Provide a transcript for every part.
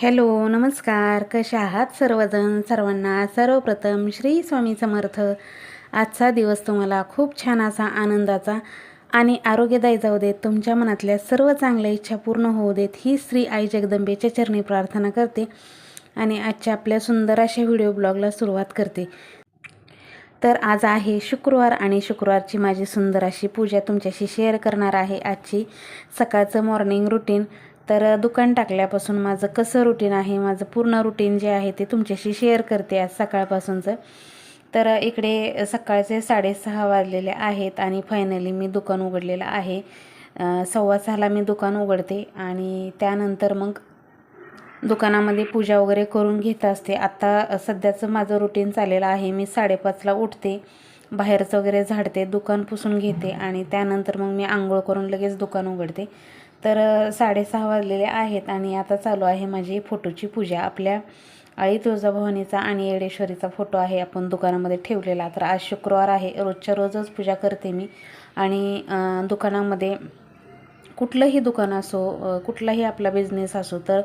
Hello नमस्कार. कशा आहात सर्वजण? सर्वांना सर्वप्रथम श्री स्वामी समर्थ. आजचा दिवस तुम्हाला खूप छान असा आनंदाचा आणि आरोग्यदायी जाऊ देत तुमच्या मनातल्या सर्व चांगल्या इच्छा पूर्ण होऊ देत ही श्री आई जगदंबेच्या चरणी प्रार्थना करते आणि आजच्या आपल्या सुंदर अशा व्हिडिओ ब्लॉगला सुरुवात करते. तर आज आहे शुक्रवार आणि शुक्रवारची माझी सुंदर अशी पूजा तुमच्याशी शेअर करणार आहे आजची सकाळचं मॉर्निंग रुटीन तर दुकान टाकल्यापासून माझं कसं रुटीन आहे माझं पूर्ण रुटीन जे आहे ते तुमच्याशी शेअर करते आज सकाळपासूनचं. तर इकडे सकाळचे साडेसहा वाजलेले आहेत आणि फायनली मी दुकान उघडलेलं आहे. सव्वा सहाला मी दुकान उघडते आणि त्यानंतर मग दुकानामध्ये पूजा वगैरे करून घेत असते. आत्ता सध्याचं माझं रुटीन चाललेलं आहे. मी साडेपाचला उठते बाहेरचं वगैरे झाडते दुकान पुसून घेते आणि त्यानंतर मग मी आंघोळ करून लगेच दुकान उघडते. तर साडेसहा वाजलेले आहेत आणि आता चालू आहे माझी फोटोची पूजा. आपल्या आई तुळजाभवानीचा आणि येडेश्वरीचा फोटो आहे आपण दुकानामध्ये ठेवलेला. तर आज शुक्रवार आहे. रोजच्या रोजच पूजा करते मी. आणि दुकानामध्ये कुठलंही दुकान असो कुठलाही आपला बिझनेस असो तर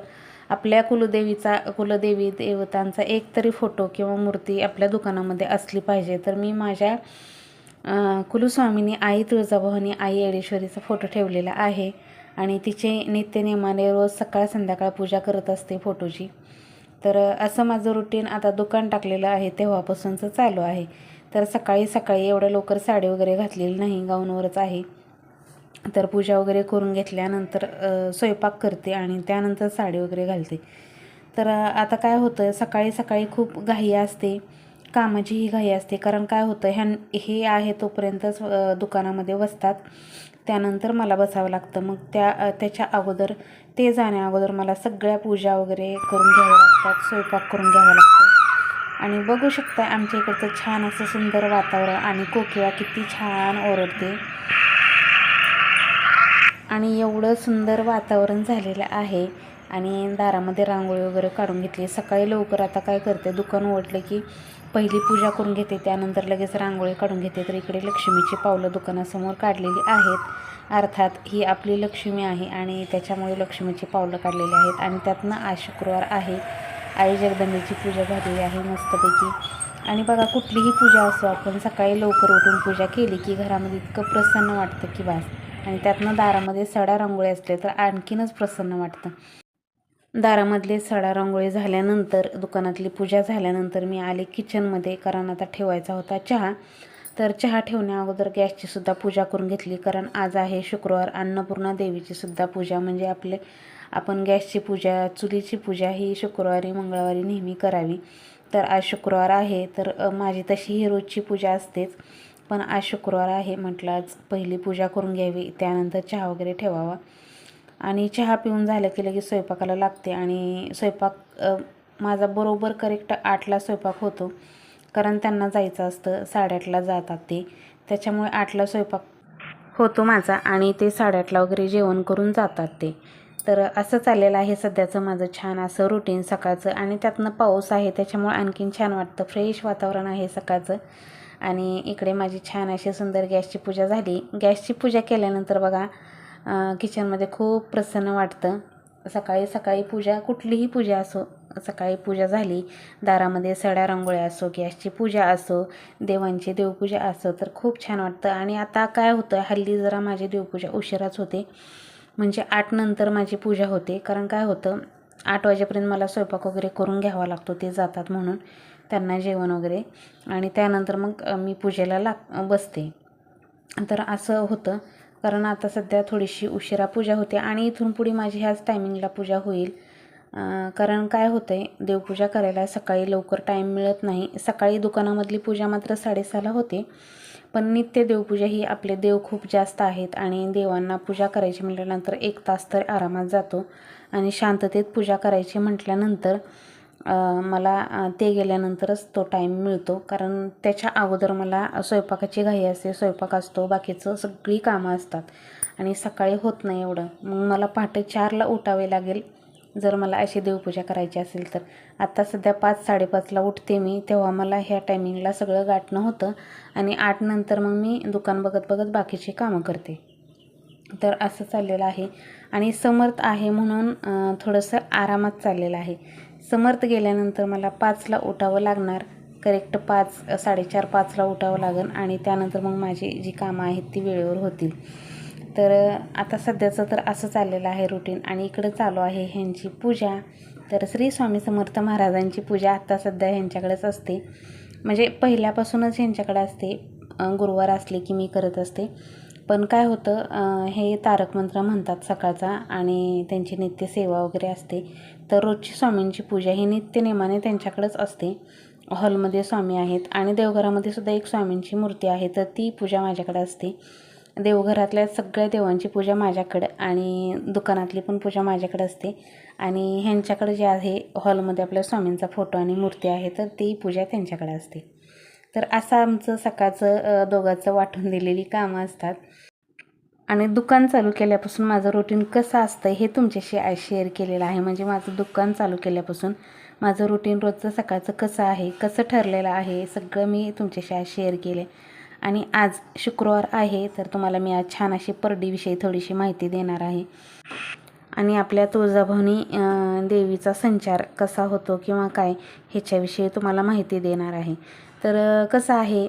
आपल्या कुलदेवीचा कुलदेवी देवतांचा एक तरी फोटो किंवा मूर्ती आपल्या दुकानामध्ये असली पाहिजे. तर मी माझ्या कुलस्वामीनी आई तुळजाभवानी आई येडेश्वरीचा फोटो ठेवलेला आहे. आणि तिचे नित्यनेमाने रोज सकाळ संध्याकाळ पूजा करत असते फोटोची. तर असं माझं रुटीन आता दुकान टाकलेलं आहे तेव्हापासूनचं चालू आहे. तर सकाळी सकाळी एवढ्या लवकर साडी वगैरे घातलेली नाही गाऊनवरच आहे. तर पूजा वगैरे करून घेतल्यानंतर स्वयंपाक करते आणि त्यानंतर साडी वगैरे घालते. तर आता काय होतं सकाळी सकाळी खूप घाई असते. कामाचीही घाई असते. कारण काय होतं ह्या हे आहे तोपर्यंतच दुकानामध्ये बसतात. त्यानंतर मला बसावं लागतं. मग त्या त्याच्या अगोदर ते जाण्या अगोदर मला सगळ्या पूजा वगैरे करून घ्याव्या लागतात. स्वयंपाक करून घ्यावा लागतो. आणि बघू शकता आमच्या इकडचं छान असं सुंदर वातावरण आणि कोकिळा किती छान ओरडते. आणि एवढं सुंदर वातावरण झालेलं आहे. आणि दारामध्ये रांगोळी वगैरे काढून घेतली. सकाळी लवकर आता काय करते दुकान ओढलं की पहिली पूजा करून घेते त्यानंतर लगेच रांगोळी काढून घेते. तर इकडे लक्ष्मीची पावलं दुकानासमोर काढलेली आहेत. अर्थात ही आपली लक्ष्मी आहे आणि त्याच्यामुळे लक्ष्मीची पावलं काढलेली आहेत आणि त्यातनं आज शुक्रवार आहे. आई जगदंबेची पूजा झालेली आहे मस्तपैकी. आणि बघा कुठलीही पूजा असो आपण सकाळी लवकर उठून पूजा केली की घरामध्ये इतकं प्रसन्न वाटतं की बास. आणि त्यातनं दारामध्ये सडा रांगोळी असले तर आणखीनच प्रसन्न वाटतं. दारामधले सडा रांगोळी झाल्यानंतर दुकानातली पूजा झाल्यानंतर मी आले किचनमध्ये कारण आता ठेवायचा होता चहा. तर चहा ठेवण्या अगोदर गॅसची सुद्धा पूजा करून घेतली कारण आज आहे शुक्रवार अन्नपूर्णा देवीची सुद्धा पूजा. म्हणजे आपले आपण गॅसची पूजा चुलीची पूजा ही शुक्रवारी मंगळवारी नेहमी करावी. तर आज शुक्रवार आहे तर माझी तशी ही रोजची पूजा असतेच. पण आज शुक्रवार आहे म्हटलं आज पहिली पूजा करून घ्यावी त्यानंतर चहा वगैरे ठेवावा. आणि चहा पिऊन झालं की लगेच स्वयंपाकाला लागते आणि स्वयंपाक माझा बरोबर करेक्ट आठला स्वयंपाक होतो. कारण त्यांना जायचं असतं साडेआठला जातात ते. त्याच्यामुळे आठला स्वयंपाक होतो माझा आणि ते साडेआठला वगैरे जेवण करून जातात ते. तर असं चाललेलं आहे सध्याचं माझं छान असं रुटीन सकाळचं आणि त्यातनं पाऊस आहे त्याच्यामुळे आणखीन छान वाटतं. फ्रेश वातावरण आहे सकाळचं. आणि इकडे माझी छान अशी सुंदर गॅसची पूजा झाली. गॅसची पूजा केल्यानंतर बघा किचनमध्ये खूप प्रसन्न वाटतं. सकाळी सकाळी पूजा कुठलीही पूजा असो सकाळी पूजा झाली दारामध्ये सड्या रांगोळ्या असो गॅसची पूजा असो देवांची देवपूजा असो तर खूप छान वाटतं. आणि आता काय होतं हल्ली जरा माझी देवपूजा उशिराच होते. म्हणजे आठ नंतर माझी पूजा होते. कारण काय होतं आठ वाजेपर्यंत मला स्वयंपाक वगैरे करून घ्यावा लागतो ते जातात म्हणून. त्यांना जेवण वगैरे. आणि त्यानंतर मग मी पूजेला लाग बसते. तर असं होतं. कारण आता सध्या थोडीशी उशिरा पूजा होते आणि इथून पुढे माझी ह्याच टायमिंगला पूजा होईल. कारण काय होतं आहे देवपूजा करायला सकाळी लवकर टाईम मिळत नाही. सकाळी दुकानामधली पूजा मात्र साडेसहाला होते. पण नित्य देवपूजा ही आपले देव खूप जास्त आहेत आणि देवांना पूजा करायची म्हटल्यानंतर एक तास तर आरामात जातो. आणि शांततेत पूजा करायची म्हटल्यानंतर मला ते गेल्यानंतरच तो टाईम मिळतो. कारण त्याच्या अगोदर मला स्वयंपाकाची घाई असते स्वयंपाक असतो बाकीचं सगळी कामं असतात. आणि सकाळी होत नाही एवढं. मग मला पहाटे चारला उठावे लागेल. जर मला अशी देवपूजा करायची असेल तर. आत्ता सध्या पाच साडेपाचला उठते मी. तेव्हा मला ह्या टायमिंगला सगळं गाठणं होतं. आणि आठ नंतर मग मी दुकान बघत बघत बाकीची कामं करते. तर असं चाललेलं आहे. आणि समर्थ आहे म्हणून थोडंसं आरामात चाललेलं आहे. समर्थ गेल्यानंतर मला पाचला उठावं लागणार. करेक्ट पाच साडेचार पाचला उठावं लागेल आणि त्यानंतर मग माझी जी कामं आहेत ती वेळेवर होतील. तर आता सध्याचं तर असं चाललेलं आहे रुटीन आणि इकडं चालू आहे ह्यांची पूजा. तर श्री स्वामी समर्थ महाराजांची पूजा आत्ता सध्या ह्यांच्याकडेच असते. म्हणजे पहिल्यापासूनच ह्यांच्याकडे असते. गुरुवार असले की मी करत असते. पण काय होतं हे तारक मंत्र म्हणतात सकाळचा आणि त्यांची नित्य सेवा वगैरे असते. तर रोजची स्वामींची पूजा ही नित्यनेमाने त्यांच्याकडेच असते. हॉलमध्ये स्वामी आहेत आणि देवघरामध्ये सुद्धा एक स्वामींची मूर्ती आहे तर ती पूजा माझ्याकडे असते. देवघरातल्या सगळ्या देवांची पूजा माझ्याकडे आणि दुकानातली पण पूजा माझ्याकडे असते. आणि ह्यांच्याकडे जे आहे हॉलमध्ये आपल्या स्वामींचा फोटो आणि मूर्ती आहे तर ती पूजा त्यांच्याकडे असते. तर असं आमचं सकाळचं दोघांचं वाटून दिलेली कामं असतात. आणि दुकान चालू केल्यापासून माझं रुटीन कसं असतं हे तुमच्याशी आज शेअर केलेलं आहे. म्हणजे माझं दुकान चालू केल्यापासून माझं रुटीन रोजचं सकाळचं कसं आहे कसं ठरलेलं आहे सगळं मी तुमच्याशी आज शेअर केले. आणि आज शुक्रवार आहे तर तुम्हाला मी आज छान अशी परडीविषयी थोडीशी माहिती देणार आहे. आणि आपल्या तुळजाभवानी देवीचा संचार कसा होतो किंवा काय ह्याच्याविषयी तुम्हाला माहिती देणार आहे. तर कसं आहे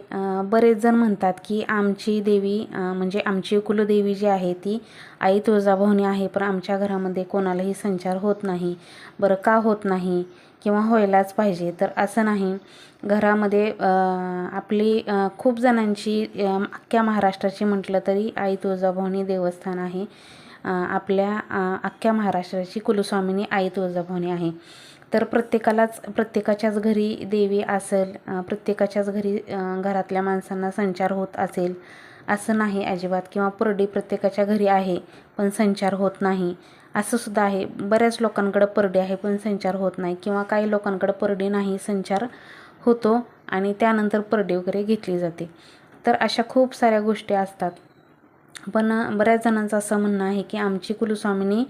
बरेच जण म्हणतात की आमची देवी म्हणजे आमची कुलदेवी जी आहे ती आई तुळजाभवानी आहे पण आमच्या घरामध्ये कोणालाही संचार होत नाही. बरं का होत नाही किंवा व्हायलाच पाहिजे? तर असं नाही. घरामध्ये आपली खूप जणांची अख्ख्या महाराष्ट्राची म्हटलं तरी आई तुळजाभवानी देवस्थान आहे. आपल्या अख्ख्या महाराष्ट्राची कुलस्वामिनी आई तुळजाभवानी आहे. तर प्रत्येकालाच प्रत्येकाच्याच घरी देवी असेल प्रत्येकाच्याच घरी घरातल्या माणसांना संचार होत असेल असं नाही अजिबात. किंवा परडी प्रत्येकाच्या घरी आहे पण संचार होत नाही. असं सुद्धा आहे. बऱ्याच लोकांकडं परडी आहे पण संचार होत नाही. किंवा काही लोकांकडं परडी नाही संचार होतो आणि त्यानंतर परडी वगैरे घेतली जाते. तर अशा खूप साऱ्या गोष्टी असतात. पण बऱ्याच जणांचं असं म्हणणं आहे की आमची कुलस्वामिनी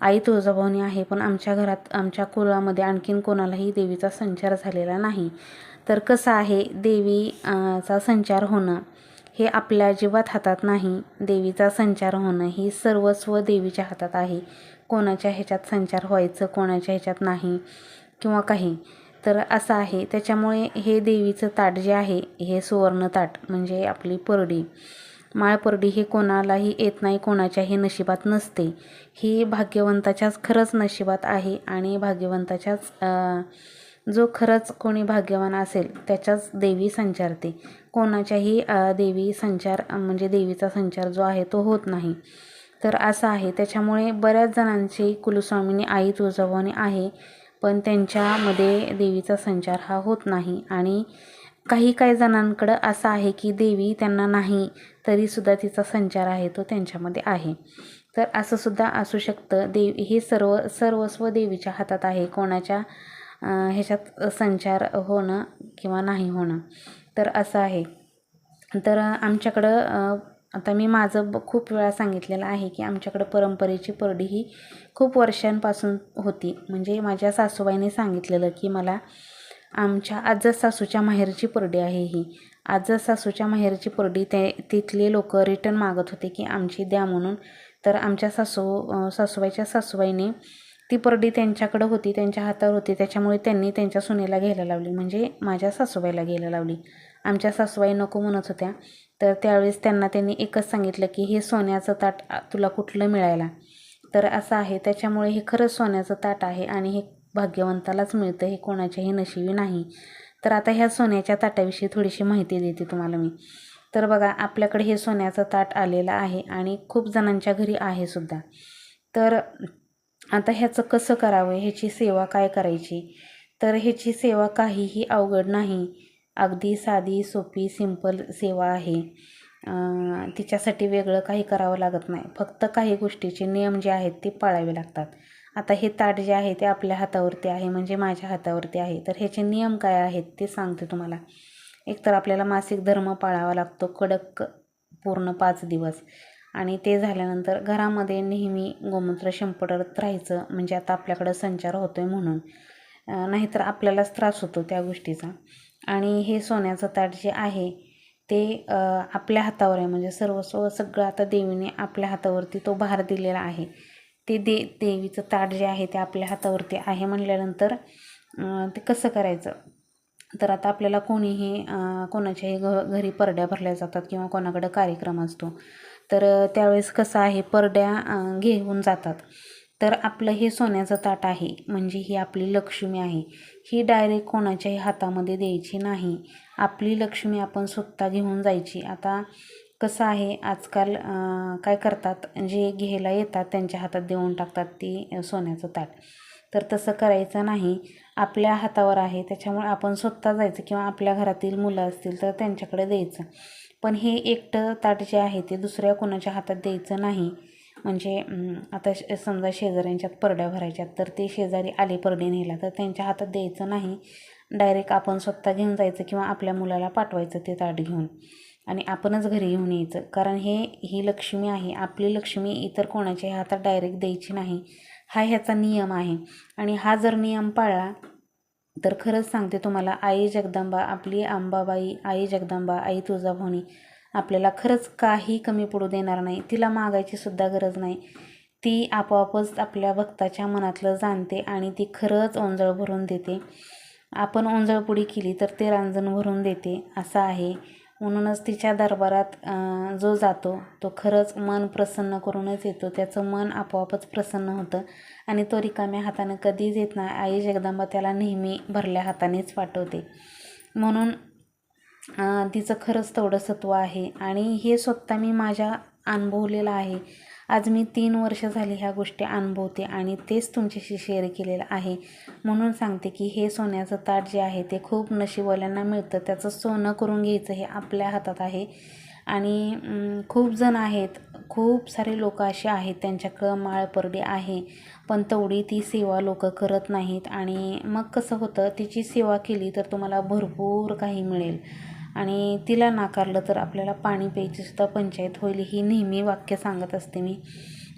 आई तुळजाभवानी आहे पण आमच्या घरात आमच्या कुलामध्ये आणखीन कोणालाही देवीचा संचार झालेला नाही. तर कसं आहे देवी चा संचार होणं हे आपल्या अजिबात हातात नाही. देवीचा संचार होणं ही सर्वस्व देवीच्या हातात आहे. कोणाच्या ह्याच्यात संचार व्हायचं कोणाच्या ह्याच्यात नाही किंवा काही. तर असं आहे. त्याच्यामुळे हे देवीचं ताट जे आहे हे सुवर्ण ताट म्हणजे आपली परडी. माळपरडी हे कोणालाही येत नाही कोणाच्याही नशिबात नसते. ही भाग्यवंताच्याच खरंच नशिबात आहे आणि भाग्यवंताच्याच जो खरंच कोणी भाग्यवान असेल त्याच्याच देवी संचारते. कोणाच्याही देवी संचार म्हणजे देवीचा संचार जो आहे तो होत नाही. तर असं आहे. त्याच्यामुळे बऱ्याच जणांची कुलस्वामिनी आई तुळजाभवानी आहे पण त्यांच्यामध्ये देवीचा संचार हा होत नाही आणि काही काही जणांकडं असं आहे की देवी त्यांना नाही तरीसुद्धा तिचा संचार आहे तो त्यांच्यामध्ये आहे. तर असं सुद्धा असू शकतं. देव हे सर्व सर्वस्व देवीच्या हातात आहे. कोणाच्या ह्याच्यात संचार होणं किंवा नाही होणं. तर असं आहे. तर आमच्याकडं आता मी माझं ब- खूप वेळा सांगितलेलं आहे की आमच्याकडं परंपरेची परडी ही खूप वर्षांपासून होती. म्हणजे माझ्या सासूबाईने सांगितलेलं की मला आमच्या आजच सासूच्या माहेरची परडी आहे ही. आजच सासूच्या माहेरची परडी ते तिथले लोक रिटर्न मागत होते की आमची द्या म्हणून. तर आमच्या सासू सासूबाईच्या सासूबाईने ती परडी त्यांच्याकडं होती त्यांच्या हातावर होती. त्याच्यामुळे त्यांनी त्यांच्या सुनेला घ्यायला लावली. म्हणजे माझ्या सासूबाईला घ्यायला लावली. आमच्या सासूबाई नको म्हणत होत्या. तर त्यावेळेस त्यांना त्यांनी एकच सांगितलं की हे सोन्याचं ताट तुला कुठलं मिळायला? तर असं आहे. त्याच्यामुळे हे खरंच सोन्याचं ताट आहे आणि हे भाग्यवंतालाच मिळतं हे कोणाच्याही नशिबी नाही. तर आता ह्या सोन्याच्या ताटाविषयी थोडीशी माहिती देते तुम्हाला मी. तर बघा आपल्याकडे हे सोन्याचं ताट आलेलं आहे आणि खूप जणांच्या घरी आहे सुद्धा. तर आता ह्याचं कसं करावं? ह्याची सेवा काय करायची? तर ह्याची सेवा काहीही अवघड नाही. अगदी साधी सोपी सिंपल सेवा आहे. तिच्यासाठी वेगळं काही करावं लागत नाही. फक्त काही गोष्टीचे नियम जे आहेत ते पाळावे लागतात. आता हे ताट जे आहे ते आपल्या हातावरती आहे म्हणजे माझ्या हातावरती आहे. तर ह्याचे नियम काय आहेत ते सांगते तुम्हाला. एकतर आपल्याला मासिक धर्म पाळावा लागतो कडक पूर्ण पाच दिवस. आणि ते झाल्यानंतर घरामध्ये नेहमी गोमूत्र शिंपडत राहायचं म्हणजे आता आपल्याकडं संचार होतो आहे म्हणून नाहीतर आपल्यालाच त्रास होतो त्या गोष्टीचा. आणि हे सोन्याचं ताट जे आहे ते आपल्या हातावर आहे. म्हणजे सर्वस्व सगळं आता देवीने आपल्या हातावरती तो भार दिलेला आहे. ते दे देवीचं ताट जे आहे ते आपल्या हातावरती आहे म्हणल्यानंतर ते कसं करायचं? तर आता आपल्याला कोणीही कोणाच्याही घ घरी परड्या भरल्या जातात किंवा कोणाकडं कार्यक्रम असतो तर त्यावेळेस कसं आहे परड्या घेऊन जातात. तर आपलं हे सोन्याचं ताट आहे म्हणजे ही आपली लक्ष्मी आहे. ही डायरेक्ट कोणाच्याही हातामध्ये द्यायची नाही. आपली लक्ष्मी आपण स्वतः घेऊन जायची. आता कसं आहे आजकाल काय करतात जे घ्यायला येतात त्यांच्या हातात देऊन टाकतात ती सोन्याचं ताट. तर तसं करायचं नाही. आपल्या हातावर आहे त्याच्यामुळे आपण स्वतः जायचं किंवा आपल्या घरातील मुलं असतील तर त्यांच्याकडे द्यायचं. पण हे एकटं ताट जे आहे ते दुसऱ्या कोणाच्या हातात द्यायचं नाही. म्हणजे आता समजा शेजाऱ्यांच्यात परड्या भरायच्यात तर ते शेजारी आले परडे न्यायला तर त्यांच्या हातात द्यायचं नाही. डायरेक्ट आपण स्वतः घेऊन जायचं किंवा आपल्या मुलाला पाठवायचं ते ताट घेऊन. आणि आपणच घरी घेऊन यायचं. कारण हे ही लक्ष्मी आहे. आपली लक्ष्मी इतर कोणाच्याही हातात डायरेक्ट द्यायची नाही. हा ह्याचा नियम आहे. आणि हा जर नियम पाळला तर खरंच सांगते तुम्हाला आई जगदंबा आपली आंबाबाई आई जगदंबा आई तुळजाभवानी आपल्याला खरंच काही कमी पडू देणार नाही. तिला मागायची सुद्धा गरज नाही. ती आपोआपच आपल्या भक्ताच्या मनातलं जाणते आणि ती खरंच ओंजळ भरून देते. आपण ओंजळपुडी केली तर ते रांजण भरून देते. असं आहे. म्हणूनच तिच्या दरबारात जो जातो तो खरंच मन प्रसन्न करूनच येतो. त्याचं मन आपोआपच प्रसन्न होतं आणि तो रिकाम्या हातानं कधीच येत नाही. आई जगदंबा त्याला नेहमी भरल्या हातानेच पाठवते. म्हणून तिचं खरंच तेवढं सत्व आहे. आणि हे स्वतः मी माझ्या अनुभवलेलं आहे. आज मी तीन वर्ष झाली ह्या गोष्टी अनुभवते आणि तेच तुमच्याशी शेअर केलेलं आहे. म्हणून सांगते की हे सोन्याचं ताट जे आहे ते खूप नशीबवाल्यांना मिळतं. त्याचं सोनं करून घ्यायचं हे आपल्या हातात आहे. आणि खूप जण आहेत खूप सारे लोक असे आहेत त्यांच्याकडं माळपरडी आहे. पण तेवढी ती सेवा लोक करत नाहीत. आणि मग कसं होतं तिची सेवा केली तर तुम्हाला भरपूर काही मिळेल. आणि तिला नाकारलं तर आपल्याला पाणी प्यायचीसुद्धा पंचायत होईल ही नेहमी वाक्य सांगत असते मी.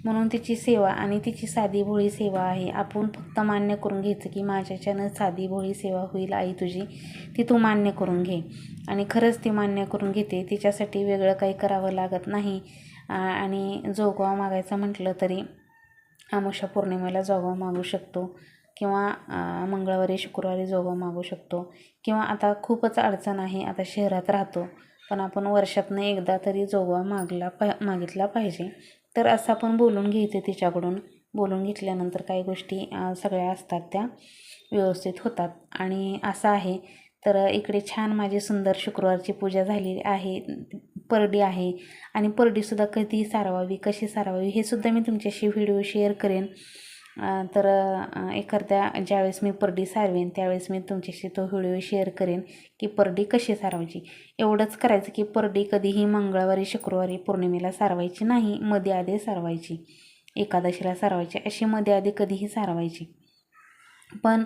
म्हणून तिची सेवा आणि तिची साधी भोळी सेवा आहे. आपण फक्त मान्य करून घ्यायचं की माझ्याच्यानं साधी भोळी सेवा होईल आई तुझी ती तू मान्य करून घे. आणि खरंच ती मान्य करून घेते तिच्यासाठी वेगळं काही करावं लागत नाही. आणि जोगवा मागायचं म्हटलं तरी आमुषा पौर्णिमेला जोगवा मागू शकतो. किंवा मंगळवारी शुक्रवारी जोगवा मागू शकतो. किंवा आता खूपच अडचण आहे आता शहरात राहतो. पण आपण वर्षातनं एकदा तरी जोबा मागला पा मागितला पाहिजे. तर असं आपण बोलून घ्यायचं तिच्याकडून. बोलून घेतल्यानंतर काही गोष्टी सगळ्या असतात त्या व्यवस्थित होतात. आणि असं आहे तर इकडे छान माझी सुंदर शुक्रवारची पूजा झालेली आहे परडी आहे. आणि परडीसुद्धा कधी सारवावी कशी सारवावी हे सुद्धा मी तुमच्याशी व्हिडिओ शेअर करेन. तर एखाद्या ज्यावेळेस मी परडी सारवेन त्यावेळेस मी तुमच्याशी तो व्हिडिओ शेअर करेन की परडी कशी सारवायची. एवढंच करायचं की परडी कधीही मंगळवारी शुक्रवारी पौर्णिमेला सारवायची नाही मध्ये आधी सारवायची. एकादशीला सारवायची अशी मध्ये आधी कधीही सारवायची. पण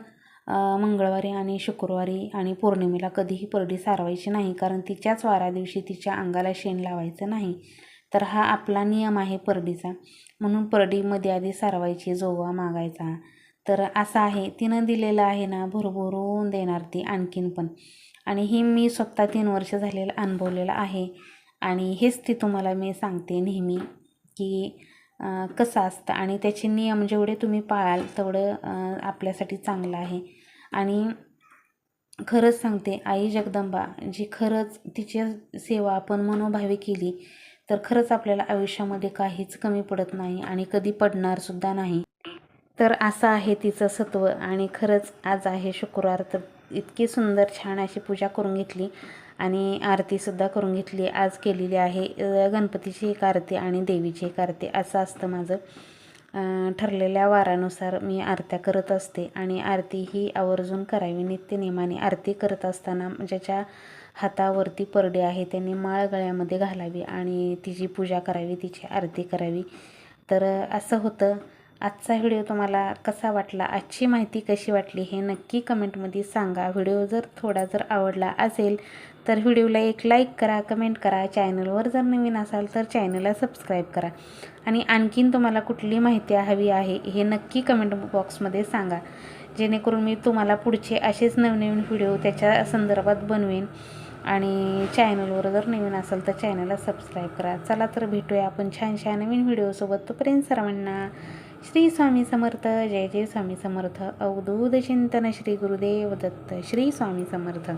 मंगळवारी आणि शुक्रवारी आणि पौर्णिमेला कधीही परडी सारवायची नाही कारण तिच्याच वारा दिवशी तिच्या अंगाला शेण लावायचं नाही. तर हा आपला नियम आहे परडीचा. म्हणून परडीमध्ये आधी सारवायची जोवा मागायचा. तर असं आहे तिनं दिलेलं आहे ना भरभरून देणार ती आणखीन पण. आणि हे मी स्वतः तीन वर्ष झालेलं अनुभवलेलं आहे. आणि हेच ती तुम्हाला मी सांगते नेहमी की कसं असतं. आणि त्याचे नियम जेवढे तुम्ही पाळाल तेवढं आपल्यासाठी चांगलं आहे. आणि खरंच सांगते आई जगदंबा जी खरंच तिची सेवा आपण मनोभावे केली तर खरंच आपल्याला आयुष्यामध्ये काहीच कमी पडत नाही आणि कधी पडणार सुद्धा नाही. तर असं आहे तिचं सत्व आणि खरंच आज आहे शुक्रवार तर इतकी सुंदर छान अशी पूजा करून घेतली आणि आरतीसुद्धा करून घेतली. आज केलेली आहे गणपतीची एक आरती आणि देवीची एक आरती. असं असतं माझं. ठरलेल्या वारानुसार मी आरत्या करत असते आणि आरती ही आवर्जून करावी नित्यनेमाने. आरती करत असताना ज्याच्या हातावरती परडे आहे त्यांनी माळ गळ्यामध्ये घालावी आणि तिची पूजा करावी तिची आरती करावी. तर असं होतं. आजचा व्हिडिओ तुम्हाला कसा वाटला? आजची माहिती कशी वाटली हे नक्की कमेंटमध्ये सांगा. व्हिडिओ जर थोडा जर आवडला असेल तर व्हिडिओला एक लाईक करा कमेंट करा. चॅनलवर जर नवीन असाल तर चॅनलला सबस्क्राईब करा. आणि आणखीन तुम्हाला कुठली माहिती हवी आहे हे नक्की कमेंट बॉक्समध्ये सांगा. जेणेकरून मी तुम्हाला पुढचे असेच नवनवीन व्हिडिओ त्याच्या संदर्भात बनवेन. आणि चॅनलवर जर नवीन असेल तर चॅनलला सबस्क्राईब करा. चला तर भेटूया आपण छानशा नवीन व्हिडिओसोबत तोपर्यंत सर्वांना श्री स्वामी समर्थ जय जय स्वामी समर्थ. अवधूत चिंतन श्री गुरुदेव दत्त. श्री स्वामी समर्थ.